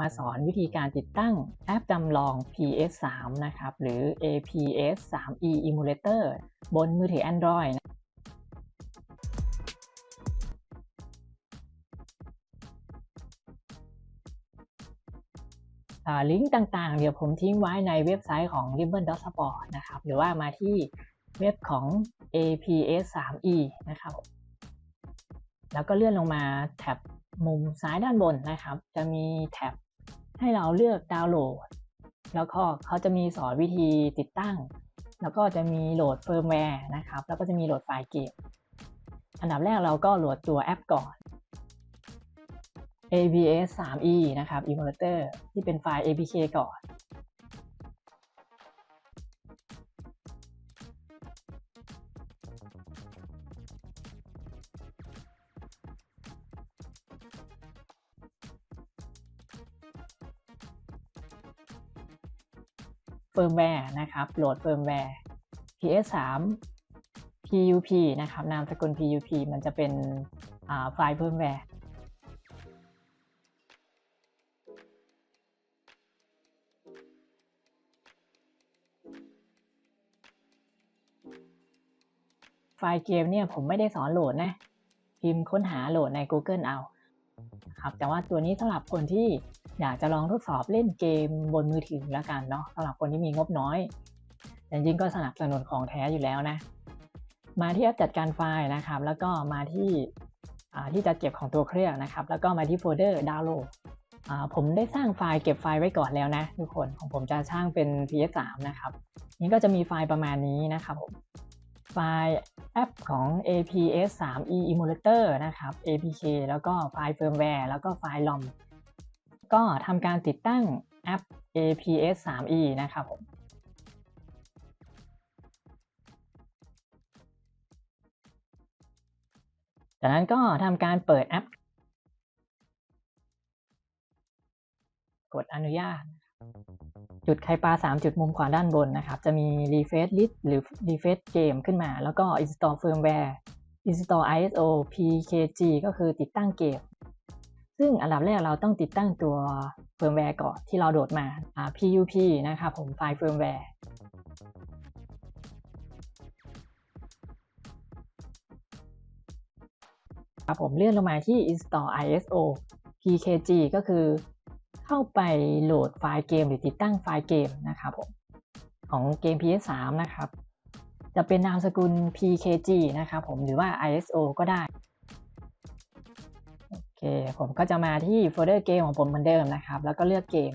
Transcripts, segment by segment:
มาสอนวิธีการติดตั้งแอปจำลอง PS3 นะครับ หรือ APS 3e Emulator บนมือถือ Android ลิงก์ต่างๆ เดี๋ยวผมทิ้งไว้ในเว็บไซต์ของ Ribbon Dot Sport นะครับ หรือว่ามาที่เว็บของ APS 3e นะครับ แล้วก็เลื่อนลงมาแท็บ มุมซ้ายด้านบนนะครับ จะมีแท็บให้เราเลือกดาวน์โหลด แล้วก็เขาจะมีสอนวิธีติดตั้ง แล้วก็จะมีโหลดเฟิร์มแวร์นะครับ แล้วก็จะมีโหลดไฟล์เกม อันดับแรกเราก็โหลดตัวแอปก่อน ABS 3e นะครับ Emulator ที่เป็นไฟล์ APK ก่อน เฟิร์มแวร์นะครับ โหลดเฟิร์มแวร์ PS3 PUP นะครับ นามสกุล PUP มันจะเป็นไฟล์เฟิร์มแวร์ไฟล์เกมเนี่ยผมไม่ได้สอนโหลดนะ พิมพ์ค้นหาโหลดใน Google เอา ครับแต่ว่าตัวนี้สำหรับคนที่อยากจะลองทดสอบเล่นเกมบนมือถือแล้วกันเนาะสำหรับคนที่มีงบน้อยแต่จริงก็สนับสนุนของแท้อยู่แล้วนะ มาที่แอปจัดการไฟล์นะครับ แล้วก็มาที่ที่จะเก็บของตัวเครื่องนะครับ แล้วก็มาที่โฟลเดอร์ดาวน์โหลดผมได้สร้างไฟล์เก็บไฟล์ไว้ก่อนแล้วนะทุกคนของผมจะสร้างเป็น PS3 นะครับ นี่ก็จะมีไฟล์ประมาณนี้นะครับผม ไฟล์แอปของ APS 3e Emulator นะครับ APK แล้วก็ไฟล์เฟิร์มแวร์แล้วก็ไฟล์ ROM ก็ทำการติดตั้งแอป APS 3e นะครับผมจากนั้นก็ทำการเปิดแอป กดอนุญาต จุดไข่ปลา3 จุดมุมขวาด้านบนนะครับ จะมี refresh list หรือ refresh game ขึ้นมา แล้วก็ install firmware install ISO PKG ก็คือติดตั้งเกม ซึ่งอันดับแรกเราต้องติดตั้งตัวเฟิร์มแวร์ก่อนที่เราโดดมา PUP นะครับผมไฟล์เฟิร์มแวร์ครับผมเลื่อนลงมาที่ install ISO PKG ก็คือ เข้าไปโหลดไฟล์เกมหรือติดตั้งไฟล์เกมนะครับผมของเกม PS3 นะครับ จะเป็นนามสกุล PKG นะครับผมหรือว่า ISO ก็ได้โอเคผมก็จะมาที่โฟลเดอร์เกมของผมเหมือนเดิมนะครับ แล้วก็เลือกเกม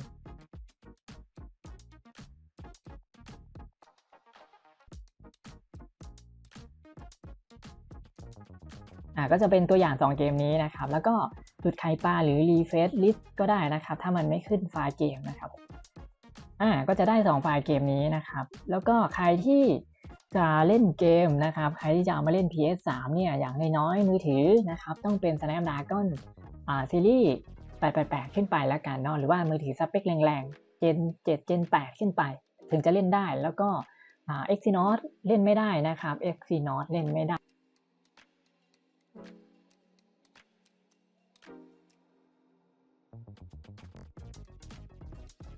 อ่าก็จะเป็นตัวอย่าง 2 เกมนี้นะครับ แล้วก็จุดไข่ปลาหรือ refresh list ก็ได้นะครับ ถ้ามันไม่ขึ้นไฟล์เกมนะครับอ่าก็จะได้ 2 ไฟล์เกมนี้นะครับ แล้วก็ใครที่จะเล่นเกมนะครับ ใครที่จะเอามาเล่น PS3 เนี่ยอย่างน้อยๆมือถือนะครับ ต้องเป็น Snapdragon อ่าซีรีส์888 ขึ้นไปแล้วกันเนาะหรือว่ามือถือสเปคแรงๆ Gen 7 Gen 8 ขึ้นไป ถึงจะเล่นได้แล้วก็อ่า Exynos เล่นไม่ได้นะครับ Exynos เล่นไม่ได้